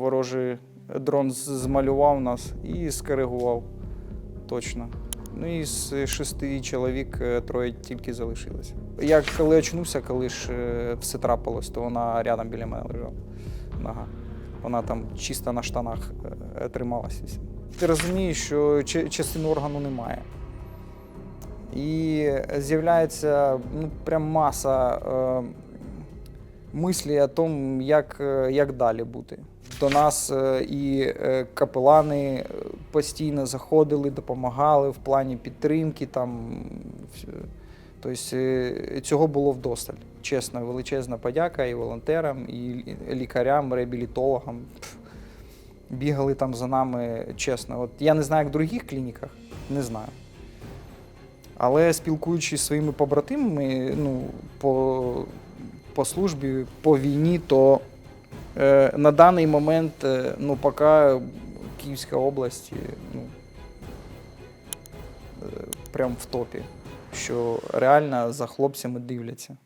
ворожий дрон змалював нас і скоригував точно. Ну і з шести чоловік е, троє тільки залишилося. Я коли очнувся, коли ж е, все трапилось, то вона рядом біля мене лежала. Нога. Вона там чисто на штанах е, трималася. Ти розумієш, що частини органу немає. І з'являється ну, прям маса е, мислі о тому, як, е, як далі бути. До нас е, і е, капелани постійно заходили, допомагали в плані підтримки. Там, тобто цього було вдосталь. Чесно, величезна подяка і волонтерам, і лікарям, реабілітологам. Бігали там за нами, чесно. От я не знаю, як в других клініках, не знаю. Але спілкуючись зі своїми побратимами, ну, по, по службі, по війні, то е, на даний момент, е, ну, поки Київська область, е, ну, е, прям в топі, що реально за хлопцями дивляться.